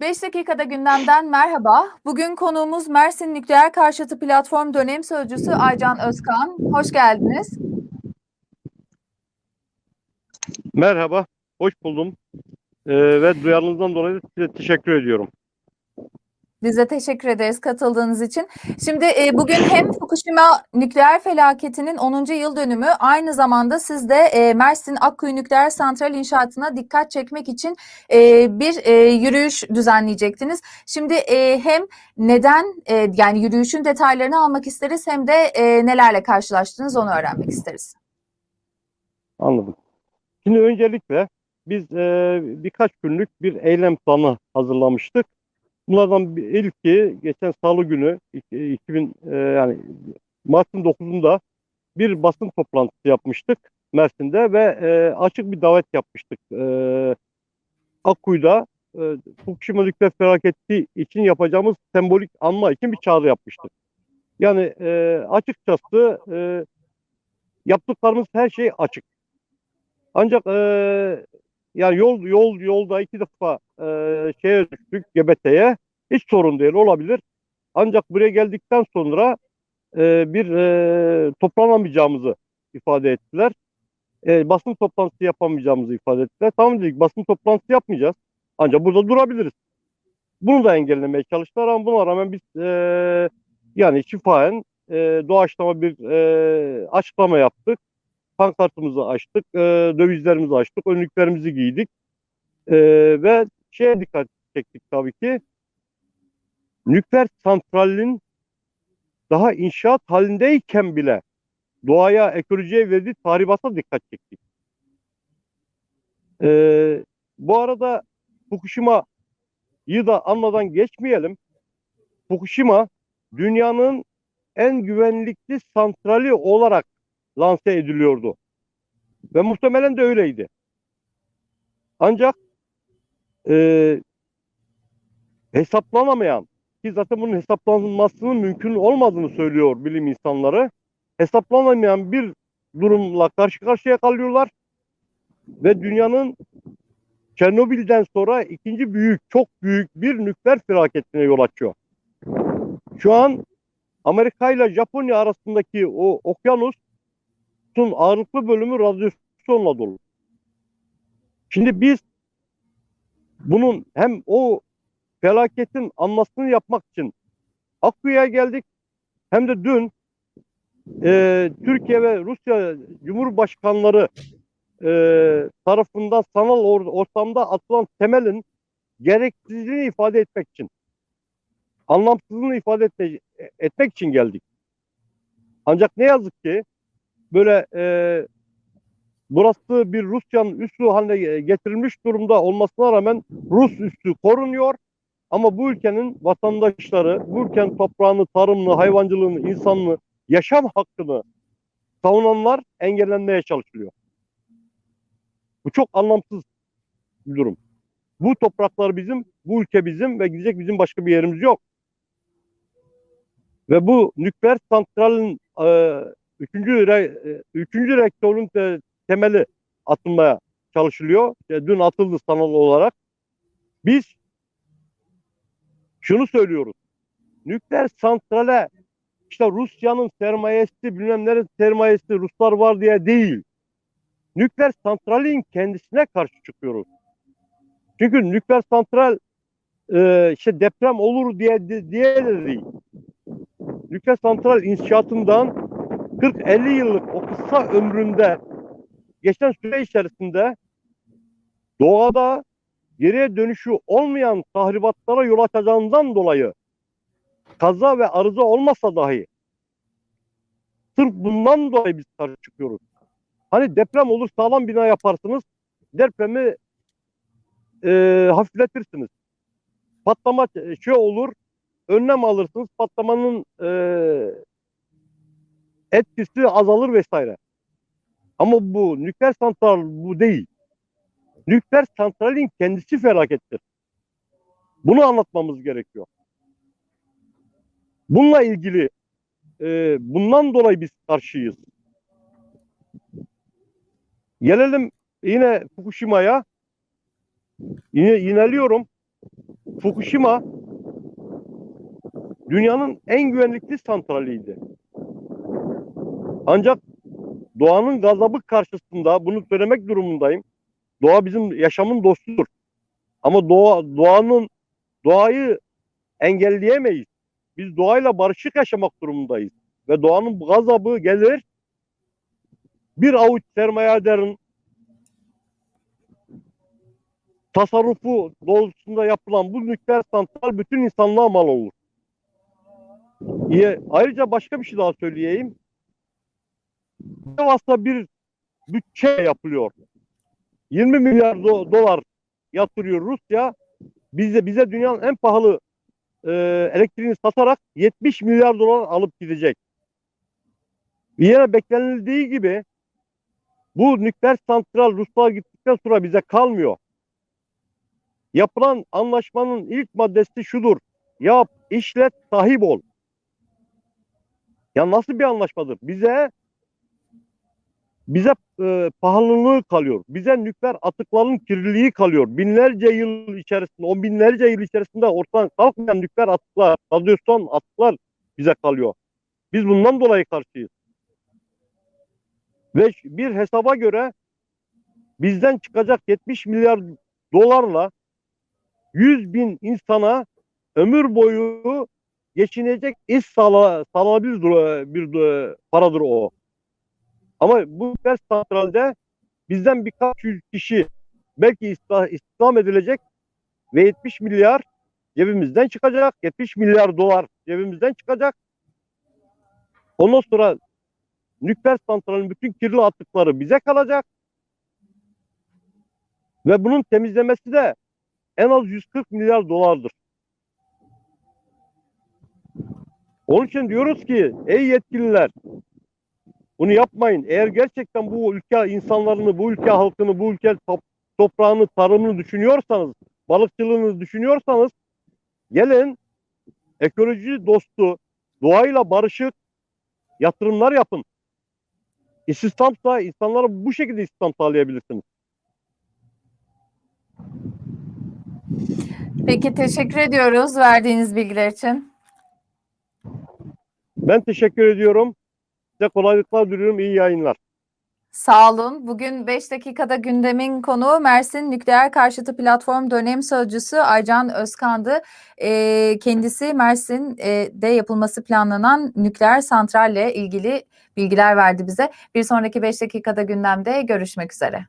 5 dakikada gündemden merhaba. Bugün konuğumuz Mersin Nükleer Karşıtı Platform Dönem Sözcüsü Aycan Özkan. Hoş geldiniz. Merhaba, hoş buldum. Ee, ve duyarlılığınızdan dolayı size teşekkür ediyorum. Biz de teşekkür ederiz katıldığınız için. Şimdi e, bugün hem Fukushima nükleer felaketinin 10. yıl dönümü aynı zamanda siz de e, Mersin Akkuyu Nükleer Santral inşaatına dikkat çekmek için e, bir e, yürüyüş düzenleyecektiniz. Şimdi e, hem neden e, yani yürüyüşün detaylarını almak isteriz hem de e, nelerle karşılaştınız onu öğrenmek isteriz. Anladım. Şimdi öncelikle biz e, birkaç günlük bir eylem planı hazırlamıştık. Bunlardan ilki geçen Salı günü iki- 2000 e, yani Mart'ın 9'unda bir basın toplantısı yapmıştık Mersin'de ve e, açık bir davet yapmıştık. E, Akkuyu'da e, Fukushima nükleer felaketi için yapacağımız sembolik anma için bir çağrı yapmıştık. Yani e, açıkçası e, yaptıklarımız her şey açık. Ancak e, yani yol yol yolda iki defa e, şeye düştük GBT'ye. Hiç sorun değil olabilir. Ancak buraya geldikten sonra e, bir e, toplanamayacağımızı ifade ettiler. E, basın toplantısı yapamayacağımızı ifade ettiler. Tamam dedik basın toplantısı yapmayacağız. Ancak burada durabiliriz. Bunu da engellemeye çalıştılar ama buna rağmen biz e, yani şifaen e, doğaçlama bir e, açıklama yaptık pankartımızı açtık, e, dövizlerimizi açtık, önlüklerimizi giydik E, ve şeye dikkat çektik tabii ki nükleer santralin daha inşaat halindeyken bile doğaya, ekolojiye verdiği tahribata dikkat çektik. E, bu arada Fukushima'yı da anmadan geçmeyelim. Fukushima dünyanın en güvenlikli santrali olarak lanse ediliyordu. Ve muhtemelen de öyleydi. Ancak e, hesaplanamayan ki zaten bunun hesaplanmasının mümkün olmadığını söylüyor bilim insanları. Hesaplanamayan bir durumla karşı karşıya kalıyorlar ve dünyanın Çernobil'den sonra ikinci büyük, çok büyük bir nükleer felaketine yol açıyor. Şu an Amerika ile Japonya arasındaki o okyanus Sun ağırlıklı bölümü radyasyonla dolu. Şimdi biz bunun hem o felaketin anmasını yapmak için Akkuyu'ya geldik hem de dün e, Türkiye ve Rusya Cumhurbaşkanları e, tarafından sanal or- ortamda atılan temelin gereksizliğini ifade etmek için anlamsızlığını ifade etme- etmek için geldik. Ancak ne yazık ki böyle e, burası bir Rusya'nın üssü haline getirilmiş durumda olmasına rağmen Rus üssü korunuyor. Ama bu ülkenin vatandaşları, bu ülkenin toprağını, tarımını, hayvancılığını, insanını, yaşam hakkını savunanlar engellenmeye çalışılıyor. Bu çok anlamsız bir durum. Bu topraklar bizim, bu ülke bizim ve gidecek bizim başka bir yerimiz yok. Ve bu nükleer santralin e, üçüncü, e, üçüncü reaktörün te- temeli atılmaya çalışılıyor. İşte dün atıldı sanal olarak. Biz şunu söylüyoruz. Nükleer santrale işte Rusya'nın sermayesi bilmem nerenin sermayesi Ruslar var diye değil. Nükleer santralin kendisine karşı çıkıyoruz. Çünkü nükleer santral e, işte deprem olur diye diye de değil. Nükleer santral inşaatından 40-50 yıllık o kısa ömründe geçen süre içerisinde doğada geriye dönüşü olmayan tahribatlara yol açacağından dolayı kaza ve arıza olmasa dahi sırf bundan dolayı biz karşı çıkıyoruz. Hani deprem olur sağlam bina yaparsınız depremi e, hafifletirsiniz. Patlama e, şey olur önlem alırsınız patlamanın e, etkisi azalır vesaire. Ama bu nükleer santral bu değil. Nükleer santralin kendisi felakettir. Bunu anlatmamız gerekiyor. Bununla ilgili e, bundan dolayı biz karşıyız. Gelelim yine Fukushima'ya. Yine ineliyorum. Fukushima dünyanın en güvenlikli santraliydi. Ancak doğanın gazabı karşısında bunu söylemek durumundayım. Doğa bizim yaşamın dostudur. Ama doğa, doğanın doğayı engelleyemeyiz. Biz doğayla barışık yaşamak durumundayız. Ve doğanın gazabı gelir. Bir avuç sermayedarın tasarrufu doğrultusunda yapılan bu nükleer santral bütün insanlığa mal olur. Ayrıca başka bir şey daha söyleyeyim. Devasa bir bütçe yapılıyor. 20 milyar do- dolar yatırıyor Rusya. Bize bize dünyanın en pahalı e, elektriğini satarak 70 milyar dolar alıp gidecek. Yere beklenildiği gibi bu nükleer santral Ruslar gittikten sonra bize kalmıyor. Yapılan anlaşmanın ilk maddesi şudur. Yap, işlet, sahip ol. Ya nasıl bir anlaşmadır? Bize bize e, pahalılığı kalıyor. Bize nükleer atıkların kirliliği kalıyor. Binlerce yıl içerisinde, on binlerce yıl içerisinde ortadan kalkmayan nükleer atıklar, radyasyon atıklar bize kalıyor. Biz bundan dolayı karşıyız. Ve bir hesaba göre bizden çıkacak 70 milyar dolarla 100 bin insana ömür boyu geçinecek iş sağla, bir dur- paradır o. Ama bu ders santralde bizden birkaç yüz kişi belki istihdam, istihdam edilecek ve 70 milyar cebimizden çıkacak. 70 milyar dolar cebimizden çıkacak. Ondan sonra nükleer santralin bütün kirli atıkları bize kalacak. Ve bunun temizlemesi de en az 140 milyar dolardır. Onun için diyoruz ki ey yetkililer bunu yapmayın. Eğer gerçekten bu ülke insanlarını, bu ülke halkını, bu ülke top- toprağını, tarımını düşünüyorsanız, balıkçılığını düşünüyorsanız gelin ekoloji dostu, doğayla barışık yatırımlar yapın. İstihdamsa insanlara bu şekilde istihdam sağlayabilirsiniz. Peki teşekkür ediyoruz verdiğiniz bilgiler için. Ben teşekkür ediyorum. Size kolaylıklar diliyorum. İyi yayınlar. Sağ olun. Bugün 5 dakikada gündemin konuğu Mersin Nükleer Karşıtı Platform Dönem Sözcüsü Aycan Özkan'dı. Ee, kendisi Mersin'de yapılması planlanan nükleer santralle ilgili bilgiler verdi bize. Bir sonraki 5 dakikada gündemde görüşmek üzere.